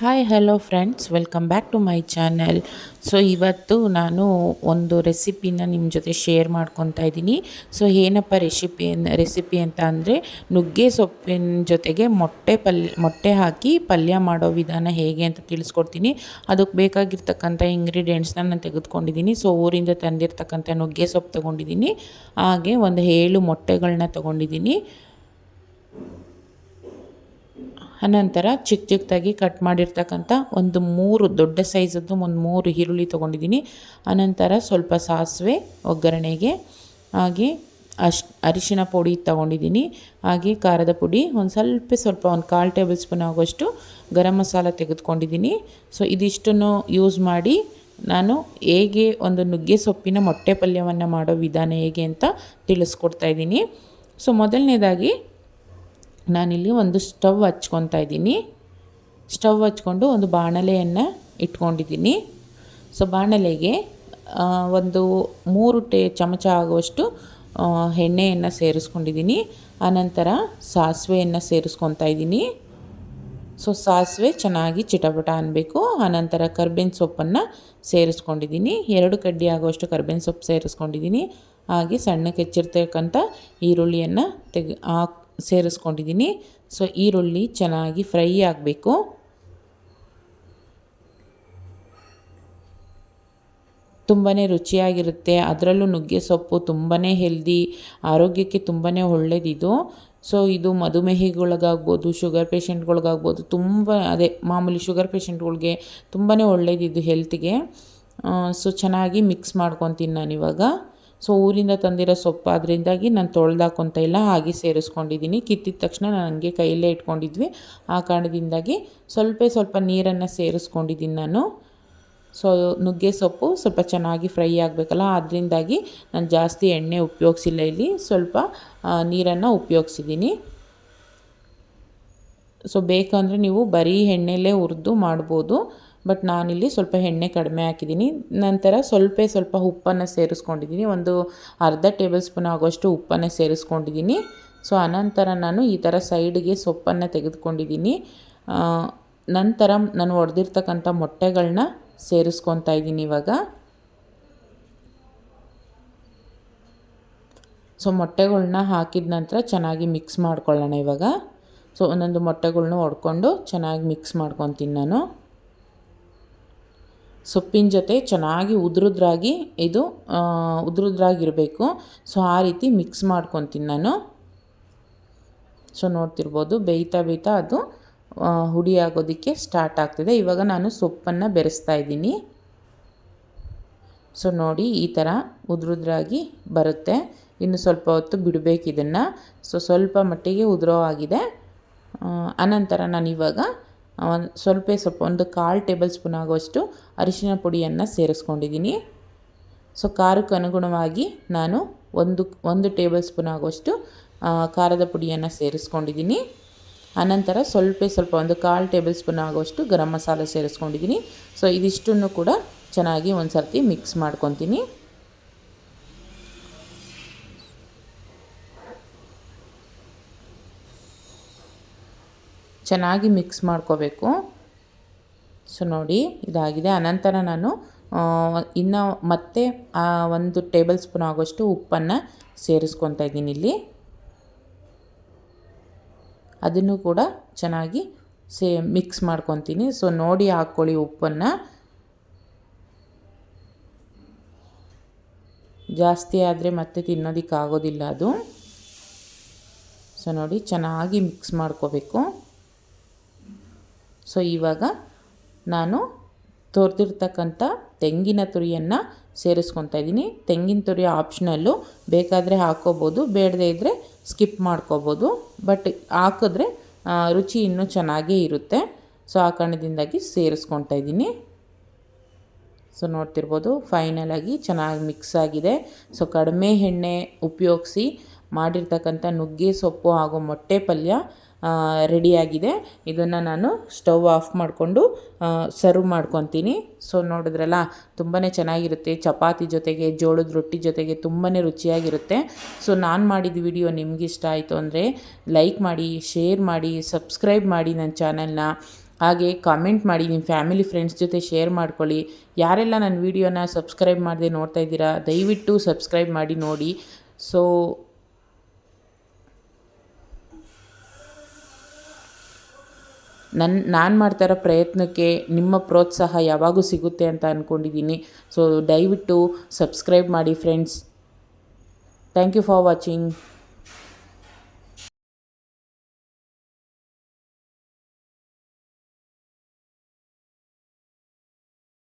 Hi hello friends welcome back to my channel so ಇವತ್ತು ನಾನು ಒಂದು ರೆಸಿಪಿನ ನಿಮ್ಮ ಜೊತೆ ಶೇರ್ ಮಾಡ್ಕೊತಾ ಇದ್ದೀನಿ. ಸೊ ಏನಪ್ಪ ರೆಸಿಪಿ ರೆಸಿಪಿ ಅಂತ ಅಂದರೆ ನುಗ್ಗೆ ಸೊಪ್ಪಿನ ಜೊತೆಗೆ ಮೊಟ್ಟೆ ಪಲ್ಯ ಮೊಟ್ಟೆ ಹಾಕಿ ಪಲ್ಯ ಮಾಡೋ ವಿಧಾನ ಹೇಗೆ ಅಂತ ತಿಳಿಸ್ಕೊಡ್ತೀನಿ. ಅದಕ್ಕೆ ಬೇಕಾಗಿರ್ತಕ್ಕಂಥ ಇಂಗ್ರೀಡಿಯೆಂಟ್ಸ್ನ ನಾನು ತೆಗೆದುಕೊಂಡಿದ್ದೀನಿ. ಸೊ ಊರಿಂದ ತಂದಿರ್ತಕ್ಕಂಥ ನುಗ್ಗೆ ಸೊಪ್ಪು ತೊಗೊಂಡಿದ್ದೀನಿ. ಹಾಗೆ ಒಂದು ಏಳು ಮೊಟ್ಟೆಗಳನ್ನ ತೊಗೊಂಡಿದ್ದೀನಿ. ಅನಂತರ ಚಿಕ್ಕ ಚಿಕ್ಕದಾಗಿ ಕಟ್ ಮಾಡಿರ್ತಕ್ಕಂಥ ಒಂದು ಮೂರು ದೊಡ್ಡ ಸೈಜದ್ದು ಒಂದು ಮೂರು ಈರುಳ್ಳಿ ತೊಗೊಂಡಿದ್ದೀನಿ. ಅನಂತರ ಸ್ವಲ್ಪ ಸಾಸಿವೆ, ಒಗ್ಗರಣೆಗೆ, ಹಾಗೆ ಅಶ್, ಅರಿಶಿನ ಪುಡಿ ತೊಗೊಂಡಿದ್ದೀನಿ. ಹಾಗೆ ಖಾರದ ಪುಡಿ ಒಂದು ಸ್ವಲ್ಪ ಸ್ವಲ್ಪ ಒಂದು ಕಾಲು ಟೇಬಲ್ ಸ್ಪೂನ್ ಆಗುವಷ್ಟು ಗರಂ ಮಸಾಲ ತೆಗೆದುಕೊಂಡಿದ್ದೀನಿ. ಸೊ, ಇದಿಷ್ಟನ್ನು ಯೂಸ್ ಮಾಡಿ ನಾನು ಹೇಗೆ ಒಂದು ನುಗ್ಗೆ ಸೊಪ್ಪಿನ ಮೊಟ್ಟೆ ಪಲ್ಯವನ್ನು ಮಾಡೋ ವಿಧಾನ ಹೇಗೆ ಅಂತ ತಿಳಿಸ್ಕೊಡ್ತಾ ಇದ್ದೀನಿ. ಸೊ, ಮೊದಲನೇದಾಗಿ ನಾನಿಲ್ಲಿ ಒಂದು ಸ್ಟವ್ ಹಚ್ಕೊತಾ ಇದ್ದೀನಿ. ಸ್ಟವ್ ಹಚ್ಕೊಂಡು ಒಂದು ಬಾಣಲೆಯನ್ನು ಇಟ್ಕೊಂಡಿದ್ದೀನಿ. ಸೊ, ಬಾಣಲೆಗೆ ಒಂದು ಮೂರು ಟೇ ಚಮಚ ಆಗುವಷ್ಟು ಎಣ್ಣೆಯನ್ನು ಸೇರಿಸ್ಕೊಂಡಿದ್ದೀನಿ. ಆನಂತರ ಸಾಸಿವೆಯನ್ನು ಸೇರಿಸ್ಕೊತಾ ಇದ್ದೀನಿ. ಸೊ, ಸಾಸಿವೆ ಚೆನ್ನಾಗಿ ಚಿಟಪಟ ಅನ್ನಬೇಕು ಆನಂತರ ಕರ್ಬೇವಿನ ಸೊಪ್ಪನ್ನು ಸೇರಿಸ್ಕೊಂಡಿದ್ದೀನಿ. ಎರಡು ಕಡ್ಡಿ ಆಗುವಷ್ಟು ಕರ್ಬೇವಿನ ಸೊಪ್ಪು ಸೇರಿಸ್ಕೊಂಡಿದ್ದೀನಿ. ಹಾಗೆ ಸಣ್ಣಕ್ಕೆ ಹೆಚ್ಚಿರ್ತಕ್ಕಂಥ ಈರುಳ್ಳಿಯನ್ನು ತೆಗೆ ಹಾಕಿ ಸೇರಿಸ್ಕೊಂಡಿದ್ದೀನಿ. ಸೊ ಈರುಳ್ಳಿ ಚೆನ್ನಾಗಿ ಫ್ರೈ ಆಗಬೇಕು. ತುಂಬಾ ರುಚಿಯಾಗಿರುತ್ತೆ. ಅದರಲ್ಲೂ ನುಗ್ಗೆ ಸೊಪ್ಪು ತುಂಬಾ ಹೆಲ್ದಿ ಆರೋಗ್ಯಕ್ಕೆ ತುಂಬಾ ಒಳ್ಳೆಯದಿದು ಸೊ ಇದು ಮಧುಮೇಹಿಗಳಿಗಾಗ್ಬೋದು ಶುಗರ್ ಪೇಷಂಟ್ಗಳಿಗಾಗ್ಬೋದು ತುಂಬ ಅದೇ ಮಾಮೂಲಿ ಶುಗರ್ ಪೇಷೆಂಟ್ಗಳಿಗೆ ತುಂಬಾ ಒಳ್ಳೆಯದಿದು ಹೆಲ್ತಿಗೆ ಸೊ ಚೆನ್ನಾಗಿ ಮಿಕ್ಸ್ ಮಾಡ್ಕೊತೀನಿ ನಾನಿವಾಗ ಸೊ ಊರಿಂದ ತಂದಿರೋ ಸೊಪ್ಪು ಅದರಿಂದಾಗಿ ನಾನು ತೊಳೆದಾಕೊಂತ ಇಲ್ಲ ಹಾಗೆ ಸೇರಿಸ್ಕೊಂಡಿದ್ದೀನಿ. ಕಿತ್ತಿದ ತಕ್ಷಣ ನಾನು ಹಂಗೆ ಕೈಯಲ್ಲೇ ಇಟ್ಕೊಂಡಿದ್ವಿ. ಆ ಕಾರಣದಿಂದಾಗಿ ಸ್ವಲ್ಪ ಸ್ವಲ್ಪ ನೀರನ್ನು ಸೇರಿಸ್ಕೊಂಡಿದ್ದೀನಿ ನಾನು. ಸೊ ನುಗ್ಗೆ ಸೊಪ್ಪು ಸ್ವಲ್ಪ ಚೆನ್ನಾಗಿ ಫ್ರೈ ಆಗಬೇಕಲ್ಲ, ಅದರಿಂದಾಗಿ ನಾನು ಜಾಸ್ತಿ ಎಣ್ಣೆ ಉಪಯೋಗಿಸಿಲ್ಲ ಇಲ್ಲಿ. ಸ್ವಲ್ಪ ನೀರನ್ನು ಉಪಯೋಗಿಸಿದ್ದೀನಿ. ಸೊ ಬೇಕಂದರೆ ನೀವು ಬರೀ ಎಣ್ಣೆಲೇ ಹುರಿದು ಮಾಡ್ಬೋದು. ಬಟ್ ನಾನಿಲ್ಲಿ ಸ್ವಲ್ಪ ಎಣ್ಣೆ ಕಡಿಮೆ ಹಾಕಿದ್ದೀನಿ. ನಂತರ ಸ್ವಲ್ಪ ಸ್ವಲ್ಪ ಉಪ್ಪನ್ನು ಸೇರಿಸ್ಕೊಂಡಿದ್ದೀನಿ. ಒಂದು ಅರ್ಧ ಟೇಬಲ್ ಸ್ಪೂನ್ ಆಗೋಷ್ಟು ಉಪ್ಪನ್ನು ಸೇರಿಸ್ಕೊಂಡಿದ್ದೀನಿ. ಸೊ, ಅನಂತರ ನಾನು ಈ ಥರ ಸೈಡಿಗೆ ಸೊಪ್ಪನ್ನು ತೆಗೆದುಕೊಂಡಿದ್ದೀನಿ. ನಂತರ ನಾನು ಒಡೆದಿರ್ತಕ್ಕಂಥ ಮೊಟ್ಟೆಗಳನ್ನ ಸೇರಿಸ್ಕೊತಾ ಇದ್ದೀನಿ ಇವಾಗ. ಸೊ ಮೊಟ್ಟೆಗಳನ್ನ ಹಾಕಿದ ನಂತರ ಚೆನ್ನಾಗಿ ಮಿಕ್ಸ್ ಮಾಡ್ಕೊಳ್ಳೋಣ ಇವಾಗ. ಸೊ, ಒಂದೊಂದು ಮೊಟ್ಟೆಗಳ್ನ ಒಡ್ಕೊಂಡು ಚೆನ್ನಾಗಿ ಮಿಕ್ಸ್ ಮಾಡ್ಕೊತೀನಿ ನಾನು. ಸೊಪ್ಪಿನ ಜೊತೆ ಚೆನ್ನಾಗಿ ಉದುರುದ್ರಾಗಿ ಇದು ಉದುರುದ್ರಾಗಿರಬೇಕು. ಸೊ, ಆ ರೀತಿ ಮಿಕ್ಸ್ ಮಾಡ್ಕೊತೀನಿ ನಾನು. ಸೊ, ನೋಡ್ತಿರ್ಬೋದು ಬೇಯ್ತಾ ಬೇಯ್ತಾ ಅದು ಹುಡಿ ಆಗೋದಕ್ಕೆ ಸ್ಟಾರ್ಟ್ ಆಗ್ತಿದೆ. ಇವಾಗ ನಾನು ಸೊಪ್ಪನ್ನು ಬೆರೆಸ್ತಾ ಇದ್ದೀನಿ. ಸೊ, ನೋಡಿ ಈ ಥರ ಉದುರುದ್ರಾಗಿ ಬರುತ್ತೆ. ಇನ್ನು ಸ್ವಲ್ಪ ಹೊತ್ತು ಬಿಡಬೇಕು ಇದನ್ನು. ಸೊ, ಸ್ವಲ್ಪ ಮಟ್ಟಿಗೆ ಉದುರೋ ಆಗಿದೆ. ಅನಂತರ ನಾನು ಇವಾಗ ಒಂದು ಸ್ವಲ್ಪ ಸ್ವಲ್ಪ ಒಂದು ಕಾಲು ಟೇಬಲ್ ಸ್ಪೂನ್ ಆಗುವಷ್ಟು ಅರಿಶಿನ ಪುಡಿಯನ್ನು ಸೇರಿಸ್ಕೊಂಡಿದ್ದೀನಿ. ಸೊ ಖಾರಕ್ಕೆ ಅನುಗುಣವಾಗಿ ನಾನು ಒಂದು ಒಂದು ಟೇಬಲ್ ಸ್ಪೂನ್ ಆಗುವಷ್ಟು ಖಾರದ ಪುಡಿಯನ್ನು ಸೇರಿಸ್ಕೊಂಡಿದ್ದೀನಿ. ಆನಂತರ ಸ್ವಲ್ಪ ಸ್ವಲ್ಪ ಒಂದು ಕಾಲು ಟೇಬಲ್ ಸ್ಪೂನ್ ಆಗುವಷ್ಟು ಗರಂ ಮಸಾಲೆ ಸೇರಿಸ್ಕೊಂಡಿದ್ದೀನಿ. ಸೊ, ಇದಿಷ್ಟನ್ನು ಕೂಡ ಚೆನ್ನಾಗಿ ಒಂದು ಸರ್ತಿ ಮಿಕ್ಸ್ ಮಾಡ್ಕೊತೀನಿ. ಚೆನ್ನಾಗಿ ಮಿಕ್ಸ್ ಮಾಡ್ಕೋಬೇಕು. ಸೊ ನೋಡಿ ಇದಾಗಿದೆ. ಅನಂತರ ನಾನು ಇನ್ನು ಮತ್ತೆ ಒಂದು ಟೇಬಲ್ ಸ್ಪೂನ್ ಆಗೋಷ್ಟು ಉಪ್ಪನ್ನು ಸೇರಿಸ್ಕೊತಾ ಇದ್ದೀನಿ ಇಲ್ಲಿ. ಅದನ್ನು ಕೂಡ ಚೆನ್ನಾಗಿ ಸೇ ಮಿಕ್ಸ್ ಮಾಡ್ಕೊತೀನಿ. ಸೊ ನೋಡಿ ಹಾಕ್ಕೊಳ್ಳಿ ಉಪ್ಪನ್ನು. ಜಾಸ್ತಿ ಆದರೆ ಮತ್ತೆ ತಿನ್ನೋದಕ್ಕಾಗೋದಿಲ್ಲ ಅದು. ಸೊ ನೋಡಿ ಚೆನ್ನಾಗಿ ಮಿಕ್ಸ್ ಮಾಡ್ಕೋಬೇಕು. ಸೊ ಇವಾಗ ನಾನು ತೋರ್ದಿರ್ತಕ್ಕಂಥ ತೆಂಗಿನ ತುರಿಯನ್ನು ಸೇರಿಸ್ಕೊತಾ ಇದ್ದೀನಿ. ತೆಂಗಿನ ತುರಿ ಆಪ್ಷನಲ್ಲು ಬೇಕಾದರೆ ಹಾಕ್ಕೋಬೋದು ಬೇಡದೇ ಇದ್ದರೆ ಸ್ಕಿಪ್ ಮಾಡ್ಕೋಬೋದು. ಬಟ್ ಹಾಕಿದ್ರೆ ರುಚಿ ಇನ್ನೂ ಚೆನ್ನಾಗೇ ಇರುತ್ತೆ. ಸೊ ಆ ಕಾರಣದಿಂದಾಗಿ ಸೇರಿಸ್ಕೊತಾ ಇದ್ದೀನಿ. ಸೊ ನೋಡ್ತಿರ್ಬೋದು ಫೈನಲಾಗಿ ಚೆನ್ನಾಗಿ ಮಿಕ್ಸ್ ಆಗಿದೆ. ಸೊ ಕಡಿಮೆ ಎಣ್ಣೆ ಉಪಯೋಗಿಸಿ ಮಾಡಿರ್ತಕ್ಕಂಥ ನುಗ್ಗೆ ಸೊಪ್ಪು ಹಾಗೂ ಮೊಟ್ಟೆ ಪಲ್ಯ ರೆಡಿಯಾಗಿದೆ ಇದನ್ನು ನಾನು ಸ್ಟವ್ ಆಫ್ ಮಾಡಿಕೊಂಡು ಸರ್ವ್ ಮಾಡ್ಕೊತೀನಿ. ಸೊ ನೋಡಿದ್ರಲ್ಲ ತುಂಬಾ ಚೆನ್ನಾಗಿರುತ್ತೆ. ಚಪಾತಿ ಜೊತೆಗೆ, ಜೋಳದ ರೊಟ್ಟಿ ಜೊತೆಗೆ ತುಂಬಾ ರುಚಿಯಾಗಿರುತ್ತೆ. ಸೊ ನಾನು ಮಾಡಿದ ವಿಡಿಯೋ ನಿಮ್ಗೆ ಇಷ್ಟ ಆಯಿತು ಅಂದರೆ ಲೈಕ್ ಮಾಡಿ ಶೇರ್ ಮಾಡಿ ಸಬ್ಸ್ಕ್ರೈಬ್ ಮಾಡಿ ನನ್ನ ಚಾನಲ್ನ ಹಾಗೆ ಕಾಮೆಂಟ್ ಮಾಡಿ ನಿಮ್ಮ ಫ್ಯಾಮಿಲಿ ಫ್ರೆಂಡ್ಸ್ ಜೊತೆ ಶೇರ್ ಮಾಡ್ಕೊಳ್ಳಿ. ಯಾರೆಲ್ಲ ನನ್ನ ವೀಡಿಯೋನ ಸಬ್ಸ್ಕ್ರೈಬ್ ಮಾಡದೆ ನೋಡ್ತಾ ಇದ್ದೀರಾ, ದಯವಿಟ್ಟು ಸಬ್ಸ್ಕ್ರೈಬ್ ಮಾಡಿ ನೋಡಿ. ಸೊ ನನ್ನ ನಾನು ಮಾಡ್ತಾ ಇರೋ ಪ್ರಯತ್ನಕ್ಕೆ ನಿಮ್ಮ ಪ್ರೋತ್ಸಾಹ ಯಾವಾಗೂ ಸಿಗುತ್ತೆ ಅಂತ ಅಂದ್ಕೊಂಡಿದ್ದೀನಿ ಸೊ ದಯವಿಟ್ಟು ಸಬ್ಸ್ಕ್ರೈಬ್ ಮಾಡಿ friends thank you for watching